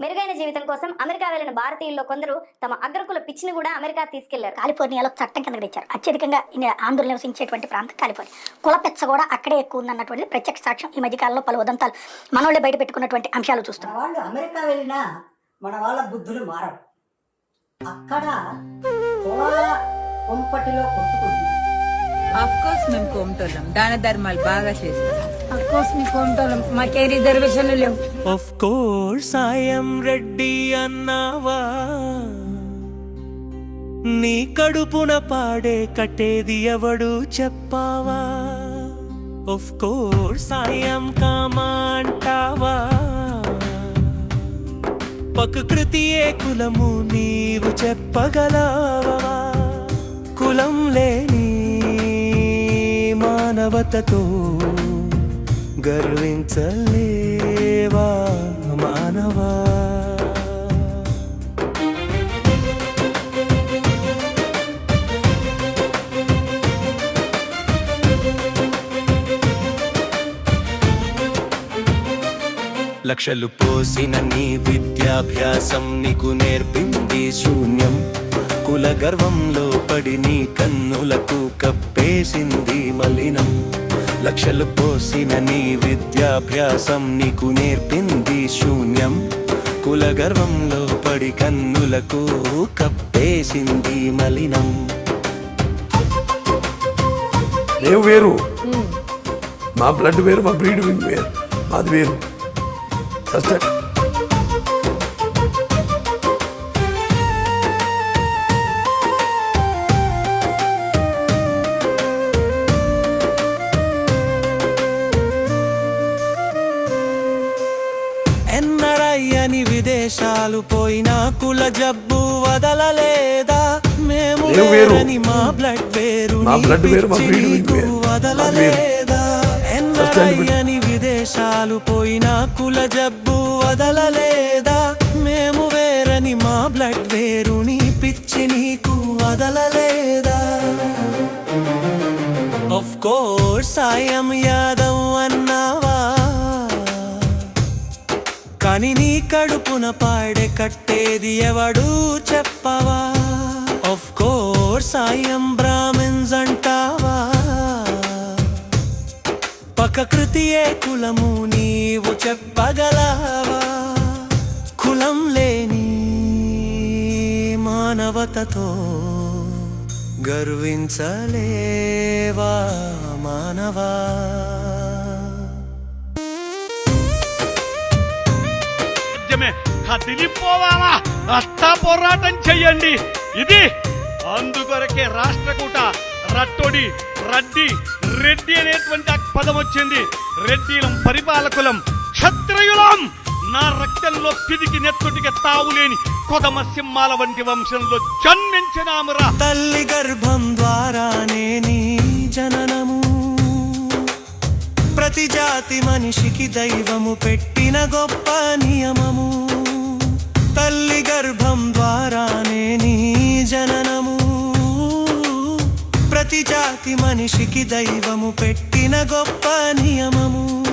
మెరుగైన జీవితం కోసం అమెరికా వెళ్ళిన భారతీయుల్లో కొందరు తమ అగ్రకుల పిచ్చిని కూడా అమెరికా తీసుకెళ్ళారు. కాలిఫోర్నియాలో చట్టం కింద తెచ్చారు అత్యధికంగా ఆంధ్రులు నివసించేటువంటి ప్రాంతం కాలిఫోర్నియా. కులపెచ్చ కూడా అక్కడే ఎక్కువ ఉందన్నటువంటి ప్రత్యక్ష సాక్ష్యం. ఈ మధ్యకాలంలో పలు ఉదంతాలు మనోళ్ళే బయట పెట్టుకున్నటువంటి అంశాలు చూస్తున్నాం. వాళ్ళు అమెరికా వెళ్ళినా మన వాళ్ళ బుద్ధులు మారవు. అక్కడ కుంపటిలో కొట్టుకుంటున్నారు. ఆఫ్ కోర్స్ మేము దాన ధర్మాలు బాగా చేస్తాం మీకు ఉంటాం మాకే రిజర్వేషన్లు లేవు. ఆఫ్ కోర్స్ ఐఎమ్ రెడ్డి అన్నావా? నీ కడుపున పాడే కట్టేది ఎవడు చెప్పావా? ఆఫ్ కోర్స్ ఐఎమ్ కామా అంటావా? ప్రకృతియే కులము నీవు చెప్పగలవా? కులం లేని మానవతతో గర్వించలేవా మానవా? లక్షలు పోసిన నీ విద్యాభ్యాసం నీకు నేర్పింది శూన్యం. కుల గర్వంలో పడి నీ కన్నులకు కప్పేసింది మలినం. లక్షలు పోసిన నీ విద్యాభ్యాసం నీకు నేర్పింది శూన్యం. కుల గర్వంలో పడి కన్నులకు కప్పేసింది మలినం. మేము వేరు? మా బ్లడ్ వేరు మా బ్రీడ్ వేరు. మాది వేరు. సస్టెంట్ అని విదేశాలు పోయినా కుల జబ్బు వదలలేదా? మేము మేము వేరు. వేరని మా బ్లడ్ వేరు. వదలలేదా? NRI sustainable. అని విదేశాలు పోయినా కుల జబ్బు వదలలేదా? మేము వేరని మా బ్లడ్ వేరు. నీ పిచ్చి నీకు వదలలేదా? ఆఫ్ కోర్స్ ఐఎమ్ యాదవ్ అన్నావా కాని నీ కడుపున పాడే కట్టేది ఎవడు చెప్పవా? ఆఫ్ కోర్స్ ఐఎం బ్రాహ్మిన్స్ అంటావా? ప్రకృతియే కులము నీవు చెప్పగలవా? కులం లేని మానవతతో గర్వించలేవా మానవా? రాజ్యమే కదిలిపోవాలా? అత్తా పోరాటం చెయ్యండి. ఇది అందుకొరకే రాష్ట్రకూట రట్టొడి రడ్డి రెడ్డి అనేటువంటి పదం వచ్చింది. రెడ్డిలం పరిపాలకులం క్షత్రియులం. నా రక్తంలో పిదికి నెత్తుటికి తావులేని కొదమ సింహాల వంటి వంశంలో జన్మించినామురా. తల్లి గర్భం ద్వారానే నీ జననము. ప్రతి జాతి మనిషికి దైవము పెట్టిన గొప్ప నియమము. తల్లి గర్భం ద్వారానే నీ జననము. ప్రతి జాతి మనిషికి దైవము పెట్టిన గొప్ప నియమము.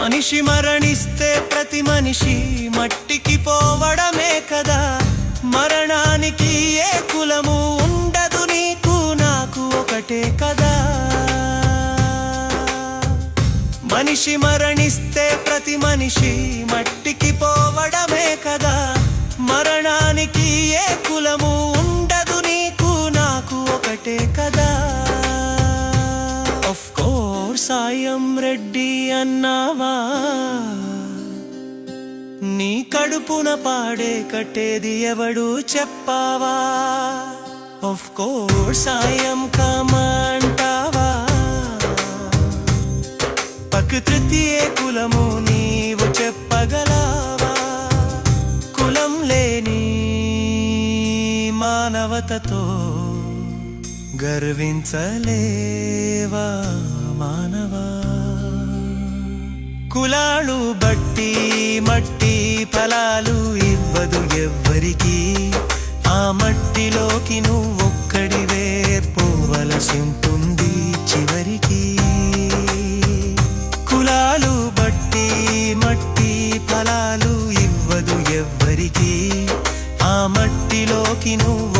మనిషి మరణిస్తే ప్రతి మనిషి మట్టికి పోవడమే కదా. మరణానికి ఏ కులము? మనిషి మరణిస్తే ప్రతి మనిషి మట్టికి పోవడమే కదా. మరణానికి ఏ కులము ఉండదు నీకు నాకు ఒకటే కదా. ఆఫ్ కోర్స్ సాయం రెడ్డి అన్నావా? నీ కడుపున పాడే కట్టేది ఎవడు చెప్పావా? ఆఫ్ కోర్స్ సాయం కమాండ్ ప్రకృతియే కులము నీవు చెప్పగలవా? కులం లేని మానవతతో గర్వించలేవా మానవా? కులాలు బట్టి మట్టి ఫలాలు ఇవ్వదు ఎవ్వరికి. ఆ మట్టిలోకి నువ్వొక్కడివే పోవలసి ఉంటుంది? ఫలాలు ఇవ్వదు ఎవ్వరికీ. ఆ మట్టిలోకి నువ్వు